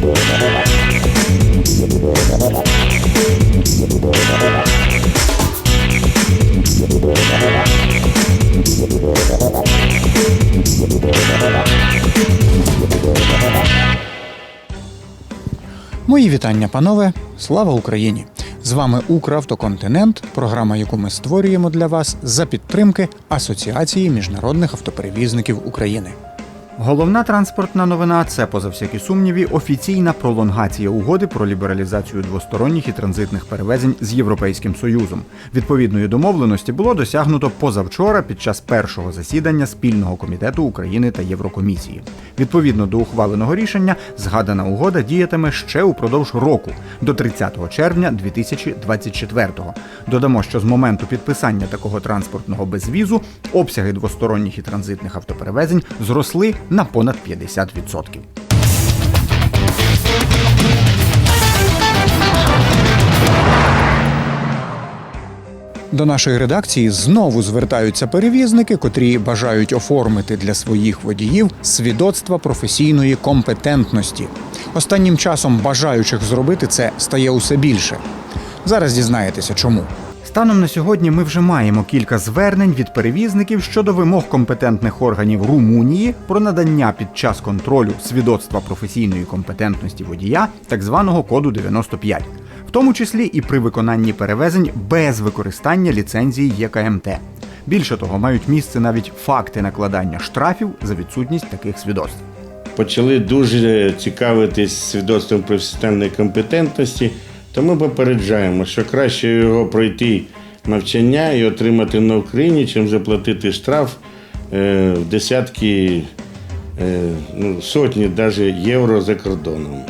Мої вітання, панове! Слава Україні! З вами Укравтоконтинент, програма, яку ми створюємо для вас за підтримки Асоціації міжнародних автоперевізників України. Головна транспортна новина це, поза всякі сумніві, офіційна пролонгація угоди про лібералізацію двосторонніх і транзитних перевезень з Європейським Союзом. Відповідної домовленості було досягнуто позавчора під час першого засідання спільного комітету України та Єврокомісії. Відповідно до ухваленого рішення, згадана угода діятиме ще упродовж року до 30 червня 2024-го. Додамо, що з моменту підписання такого транспортного безвізу обсяги двосторонніх і транзитних автоперевезень зросли на понад 50%. До нашої редакції знову звертаються перевізники, котрі бажають оформити для своїх водіїв свідоцтва професійної компетентності. Останнім часом бажаючих зробити це стає усе більше. Зараз дізнаєтеся, чому. Станом на сьогодні ми вже маємо кілька звернень від перевізників щодо вимог компетентних органів Румунії про надання під час контролю свідоцтва професійної компетентності водія, так званого коду 95, в тому числі і при виконанні перевезень без використання ліцензії ЄКМТ. Більше того, мають місце навіть факти накладання штрафів за відсутність таких свідоцтв. почали дуже цікавитись свідоцтвом професіональної компетентності, то ми попереджаємо, що краще його пройти навчання і отримати на Україні, чим заплатити штраф е, в десятки, е, ну, сотні навіть євро за кордоном.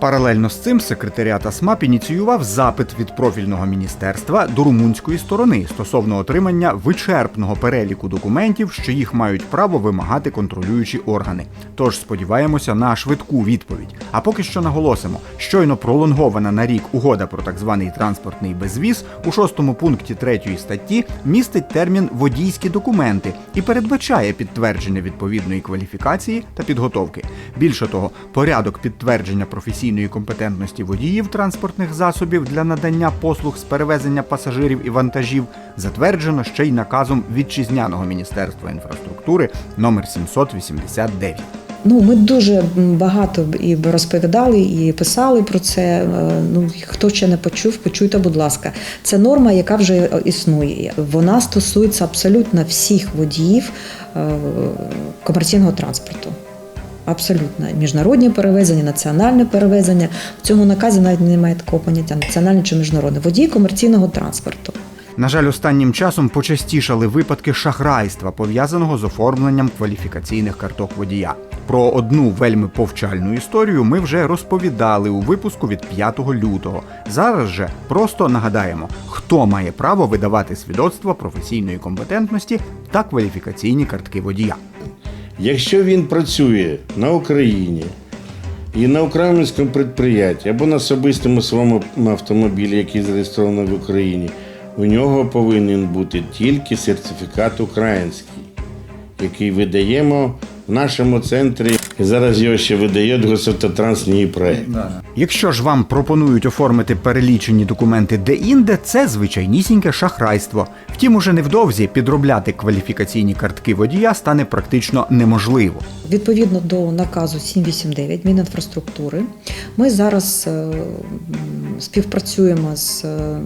Паралельно з цим секретаріат АСМАП ініціював запит від профільного міністерства до румунської сторони стосовно отримання вичерпного переліку документів, що їх мають право вимагати контролюючі органи. Тож сподіваємося на швидку відповідь. А поки що наголосимо, щойно пролонгована на рік угода про так званий транспортний безвіз у шостому пункті третьої статті містить термін водійські документи і передбачає підтвердження відповідної кваліфікації та підготовки. Більше того, порядок підтвердження професійної компетентності водіїв транспортних засобів для надання послуг з перевезення пасажирів і вантажів затверджено ще й наказом вітчизняного міністерства інфраструктури номер 789. Ну, ми дуже багато і розповідали, і писали про це. Е, Ну, хто ще не почув, почуйте, будь ласка. Це норма, яка вже існує. Вона стосується абсолютно всіх водіїв е, комерційного транспорту. Абсолютно міжнародні перевезення, національне перевезення. В цьому наказі навіть немає такого поняття національне чи міжнародне водій комерційного транспорту. На жаль, останнім часом почастішали випадки шахрайства, пов'язаного з оформленням кваліфікаційних карток водія. Про одну вельми повчальну історію ми вже розповідали у випуску від 5 лютого. Зараз же просто нагадаємо, хто має право видавати свідоцтва професійної компетентності та кваліфікаційні картки водія. Якщо він працює на Україні і на українському підприємстві або на особистому своєму автомобілі, який зареєстрований в Україні, у нього повинен бути тільки сертифікат український, який видаємо в нашому центрі. Зараз його ще видає Госавтотранс проект. Якщо ж вам пропонують оформити перелічені документи де-інде, це звичайнісіньке шахрайство. Втім, уже невдовзі підробляти кваліфікаційні картки водія стане практично неможливо. Відповідно до наказу 789 Мінінфраструктури, ми зараз е, співпрацюємо з е, е,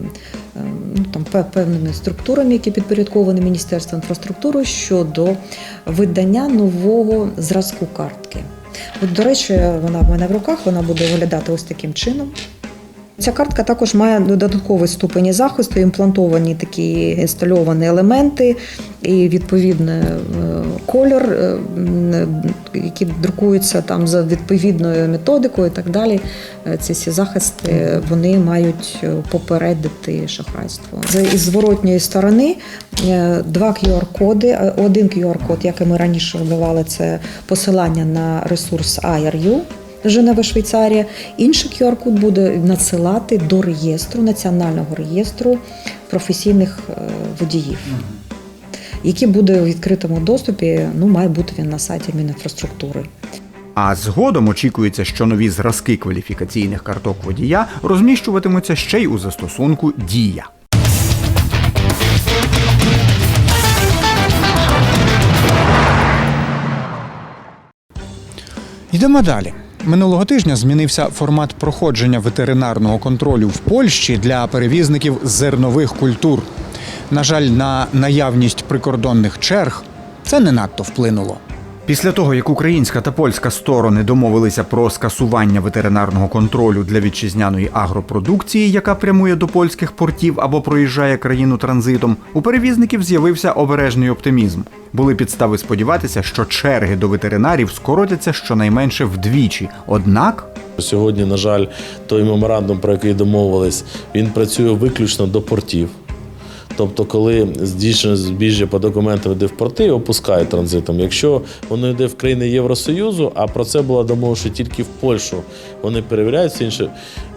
ну, там, певними структурами, які підпорядковані Міністерству інфраструктури щодо видання нового зразку картки. От, до речі, вона в мене в руках, вона буде виглядати ось таким чином. Ця картка також має додатковий ступені захисту, імплантовані такі інстальовані елементи і відповідний е, кольор, е, які друкуються там за відповідною методикою і так далі. Е, Ці всі захисти вони мають попередити шахрайство. З зворотньої сторони два QR-коди. Один QR-код, який ми раніше вбивали, це посилання на ресурс IRU. Женева, Швейцарія. Інший QR-код буде надсилати до реєстру, національного реєстру професійних е, водіїв, який буде у відкритому доступі, ну, має бути він на сайті Мінінфраструктури. А згодом очікується, що нові зразки кваліфікаційних карток водія розміщуватимуться ще й у застосунку Дія. Йдемо далі. Минулого тижня змінився формат проходження ветеринарного контролю в Польщі для перевізників зернових культур. На жаль, на наявність прикордонних черг це не надто вплинуло. Після того, як українська та польська сторони домовилися про скасування ветеринарного контролю для вітчизняної агропродукції, яка прямує до польських портів або проїжджає країну транзитом, у перевізників з'явився обережний оптимізм. Були підстави сподіватися, що черги до ветеринарів скоротяться щонайменше вдвічі. Однак Сьогодні, на жаль, той меморандум, про який домовились, він працює виключно до портів. Тобто, коли здійснено збіжжя по документам йде в порти, опускають транзитом. Якщо воно йде в країни Євросоюзу, а про це було домовлено, що тільки в Польщу вони перевіряють все інше.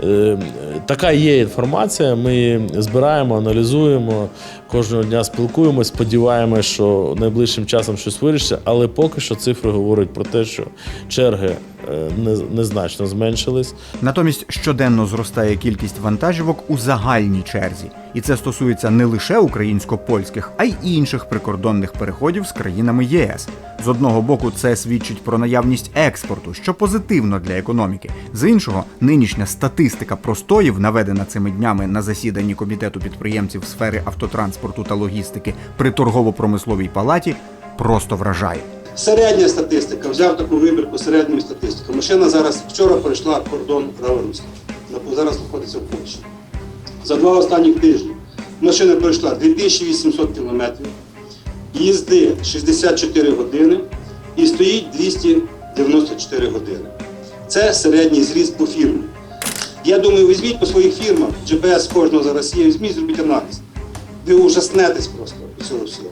Е, Така є інформація. Ми збираємо, аналізуємо, кожного дня спілкуємось, сподіваємося, що найближчим часом щось вирішиться, але поки що цифри говорять про те, що черги е, незначно зменшились. Натомість щоденно зростає кількість вантажівок у загальній черзі, і це стосується не лише українсько-польських, а й інших прикордонних переходів з країнами ЄС. З одного боку, це свідчить про наявність експорту, що позитивно для економіки. З іншого, нинішня статистика простоїв, наведена цими днями на засіданні комітету підприємців сфери автотранспорту та логістики при торгово-промисловій палаті, просто вражає. Середня статистика, взяв таку вибірку середньої статистики. Машина зараз вчора перейшла кордон Раверуська. Зараз знаходиться в Польщі. За два останніх тижні машина пройшла 2800 кілометрів, їзди 64 години і стоїть 294 години. Це середній зріст по фірмі. Я думаю, візьміть по своїх фірмах, GPS кожного зараз є, візьміть, зробіть аналіз. Ви ужаснетесь просто цього всього.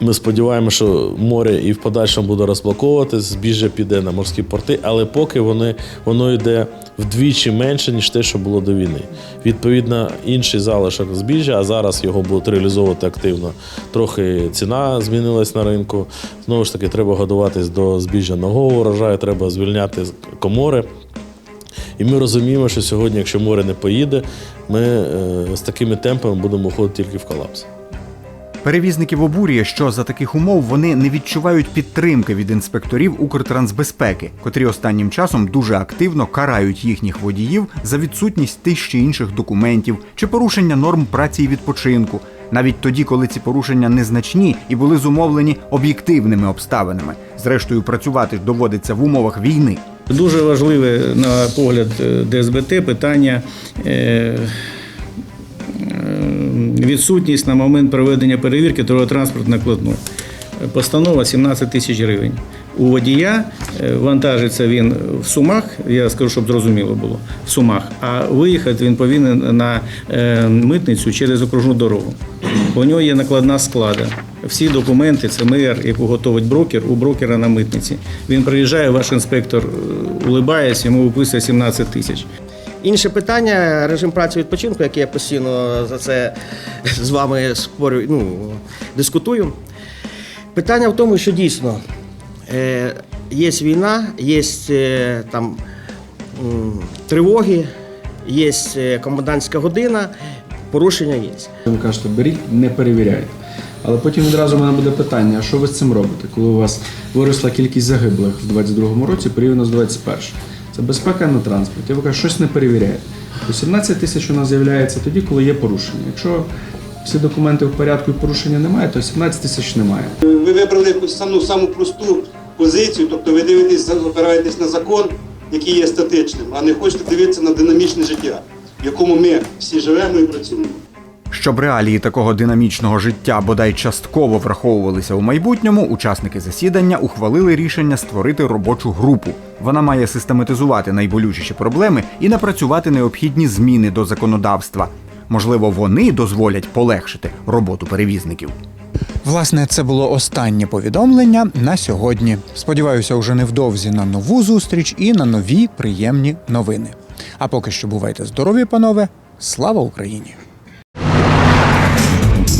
Ми сподіваємося, що море і в подальшому буде розблоковуватись, збіжжя піде на морські порти, але поки вони, воно йде вдвічі менше, ніж те, що було до війни. Відповідно, інший залишок збіжжя, а зараз його будуть реалізовувати активно. Трохи ціна змінилась на ринку. Знову ж таки, треба годуватись до збіжжя нового урожаю, треба звільняти комори. І ми розуміємо, що сьогодні, якщо море не поїде, ми е, з такими темпами будемо входити тільки в колапс. Перевізників обурює, що за таких умов вони не відчувають підтримки від інспекторів Укртрансбезпеки, котрі останнім часом дуже активно карають їхніх водіїв за відсутність тих чи інших документів чи порушення норм праці і відпочинку, навіть тоді, коли ці порушення незначні і були зумовлені об'єктивними обставинами. Зрештою, працювати доводиться в умовах війни. Дуже важливе, на погляд е, ДСБТ, питання е, відсутність на момент проведення перевірки транспорт накладну. Постанова 17 тисяч гривень. У водія е, вантажиться він в сумах, я скажу, щоб зрозуміло було, в сумах, а виїхати він повинен на е, митницю через окружну дорогу. У нього є накладна склада. Всі документи, це МР, яку готовить брокер, у брокера на митниці. Він приїжджає, ваш інспектор е, улибається, йому виписує 17 тисяч. Інше питання режим праці відпочинку, який я постійно за це з вами спорю, ну, дискутую. Питання в тому, що дійсно е, є війна, є е, там тривоги, є е, комендантська година, порушення є. Ви кажете, беріть, не перевіряйте. Але потім відразу в мене буде питання: а що ви з цим робите, коли у вас виросла кількість загиблих в 22-му році порівняно з 21-м? Це безпека на транспорті. Ви кажете, щось не перевіряєте. 17 тисяч у нас з'являється тоді, коли є порушення. Якщо всі документи в порядку і порушення немає, то 17 тисяч немає. Ви вибрали якусь саму, саму просту позицію, тобто ви дивитесь, опираєтесь на закон, який є статичним, а не хочете дивитися на динамічне життя, в якому ми всі живемо і працюємо. Щоб реалії такого динамічного життя бодай частково враховувалися у майбутньому, учасники засідання ухвалили рішення створити робочу групу. Вона має систематизувати найболючіші проблеми і напрацювати необхідні зміни до законодавства. Можливо, вони дозволять полегшити роботу перевізників. Власне, це було останнє повідомлення на сьогодні. Сподіваюся, уже невдовзі на нову зустріч і на нові приємні новини. А поки що бувайте здорові, панове! Слава Україні!